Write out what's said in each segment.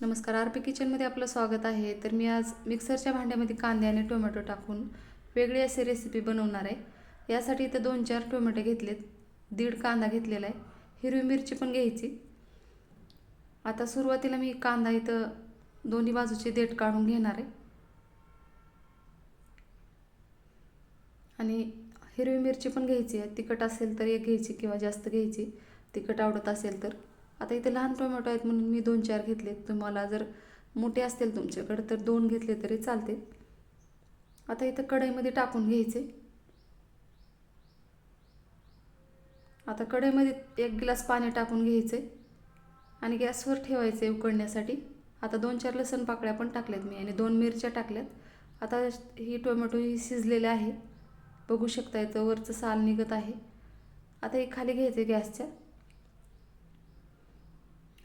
नमस्कार R P किचनमध्ये आपलं स्वागत आहे. तर मी आज मिक्सरच्या भांड्यामध्ये कांदे आणि टोमॅटो टाकून वेगळी अशी रेसिपी बनवणार आहे. यासाठी इथं दोन चार टोमॅटो घेतलेत. दीड कांदा घेतलेला आहे. हिरवी मिरची पण घ्यायची. आता सुरुवातीला मी कांदा इथं दोन्ही बाजूचे देठ काढून घेणार आहे. आणि हिरवी मिरची पण घ्यायची आहे. तिखट असेल तर एक घ्यायची किंवा जास्त घ्यायची. तिखट आवडत असेल तर. आता इथे लहान टोमॅटो आहेत म्हणून मी दोन चार घेतलेत. तुम्हाला जर मोठे असतील तुमच्याकडे तर दोन घेतले तरी चालते. आता इथं कढईमध्ये टाकून घ्यायचे. आता कढईमध्ये एक गिलास पाणी टाकून घ्यायचे आणि गॅसवर ठेवायचे उकडण्यासाठी आता दोन चार लसण पाकळ्या पण टाकल्यात मी आणि दोन मिरच्या टाकल्यात. आता ही टोमॅटो ही शिजलेले आहे. बघू शकता इथं वरचं साल निघत आहे. आता हे खाली घ्यायचे गॅसच्या.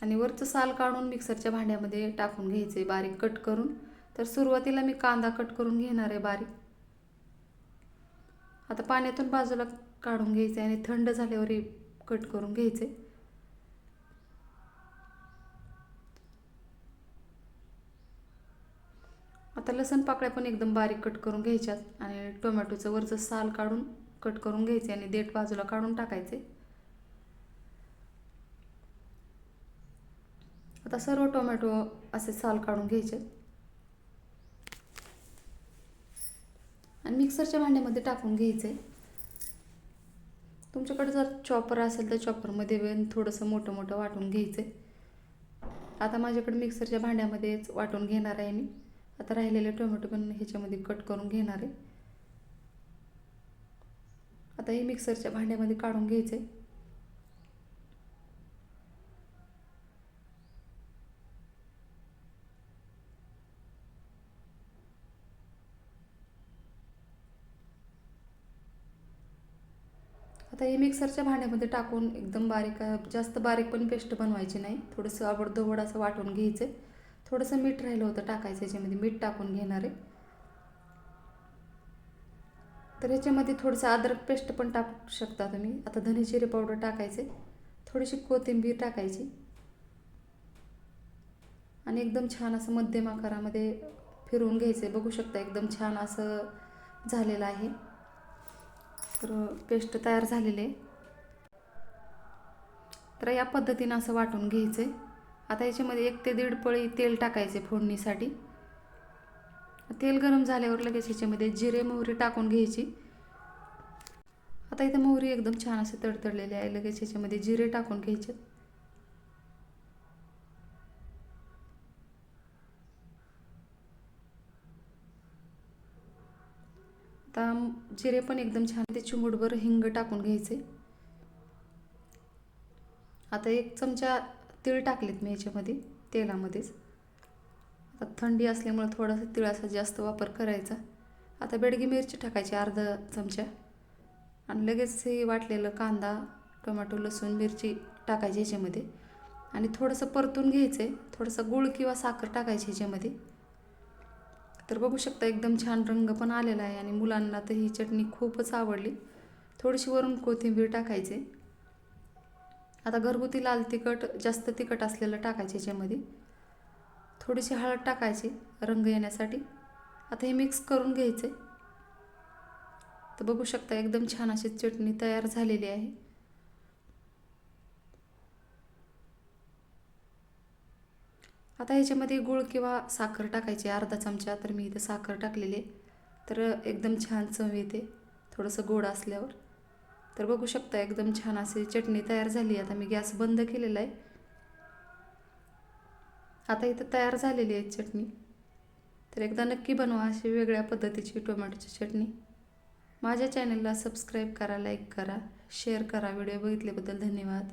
आणि वरचं साल काढून मिक्सरच्या भांड्यामध्ये टाकून घ्यायचे बारीक कट करून. तर सुरुवातीला मी कांदा कट करून घेणार आहे बारीक. आता पाण्यातून बाजूला काढून घ्यायचे आणि थंड झाल्यावर कट करून घ्यायचे. आता लसण पाकळ्या पण एकदम बारीक कट करून घ्यायच्यात आणि टोमॅटोचं वरचं साल काढून कट करून घ्यायचे आणि देठ बाजूला काढून टाकायचे. आता सर्व टोमॅटो असे साल काढून घ्यायचे. आणि मिक्सरच्या भांड्यामध्ये टाकून घ्यायचे. तुमच्याकडे जर चॉपर असेल तर चॉपरमध्ये वेळ थोडंसं मोठं मोठं वाटून घ्यायचे. आता माझ्याकडे मिक्सरच्या भांड्यामध्येच वाटून घेणार आहे मी. आता राहिलेले टोमॅटो पण ह्याच्यामध्ये कट करून घेणार आहे. आता हे मिक्सरच्या भांड्यामध्ये काढून घ्यायचे. आता हे मिक्सरच्या भांड्यामध्ये टाकून एकदम बारीक जास्त बारीक पण पेस्ट बनवायची नाही. थोडंसं आवडदवड असं वाटून घ्यायचं. थोडंसं मीठ राहिलं होतं टाकायचं याच्यामध्ये मीठ टाकून घेणार आहे. तर ह्याच्यामध्ये थोडंसं अद्रक पेस्ट पण टाकू शकता तुम्ही. आता धने जिरे पावडर टाकायचे. थोडीशी कोथिंबीर टाकायची. आणि एकदम छान असं मध्यम आकारामध्ये फिरवून घ्यायचे बघू शकता एकदम छान असं झालेलं आहे. तर पेस्ट तयार झालेले आहे. तर या पद्धतीनं असं वाटून घ्यायचं आहे आता याच्यामध्ये एक ते दीड पळी तेल टाकायचे फोडणीसाठी. तेल गरम झाल्यावर लगेच याच्यामध्ये जिरे मोहरी टाकून घ्यायची. आता इथं मोहरी एकदम छान असे तडतडलेले आहे. लगेच याच्यामध्ये जिरे टाकून घ्यायचे. आता जिरे पण एकदम छान ते चिमुडभर हिंग टाकून घ्यायचे. आता एक चमचा तीळ टाकलेत मी याच्यामध्ये तेलामध्येच. आता थंडी असल्यामुळं थोडासा तिळाचा जास्त वापर करायचा. आता बेडगी मिरची टाकायची अर्धा चमचा. आणि लगेच हे वाटलेलं कांदा टोमॅटो लसूण मिरची टाकायची ह्याच्यामध्ये आणि थोडंसं परतून घ्यायचं आहे थोडंसं गूळ किंवा साखर टाकायची ह्याच्यामध्ये तर बघू शकता एकदम छान रंग पण आलेला आहे आणि मुलांना तर ही चटणी खूपच आवडली. थोडीशी वरून कोथिंबीर टाकायचे. आता घरगुती लाल तिखट जास्त तिखट असलेलं टाकायचे याच्यामध्ये. थोडीशी हळद टाकायची रंग येण्यासाठी. आता हे मिक्स करून घ्यायचे. तर बघू शकता एकदम छान अशी चटणी तयार झालेली आहे. आता ह्याच्यामध्ये गुळ किंवा साखर टाकायची अर्धा चमचा तर मी इथं साखर टाकलेली तर एकदम छान चव येते थोडंसं गोड असल्यावर. तर बघू शकता एकदम छान अशी चटणी तयार झाली आता मी गॅस बंद केलेला आहे. आता इथं तयार झालेली आहे चटणी. तर एकदा नक्की बनवा अशी वेगळ्या पद्धतीची टोमॅटोची चटणी. माझ्या चॅनलला सबस्क्राईब करा लाईक करा शेअर करा. व्हिडिओ बघितल्याबद्दल धन्यवाद.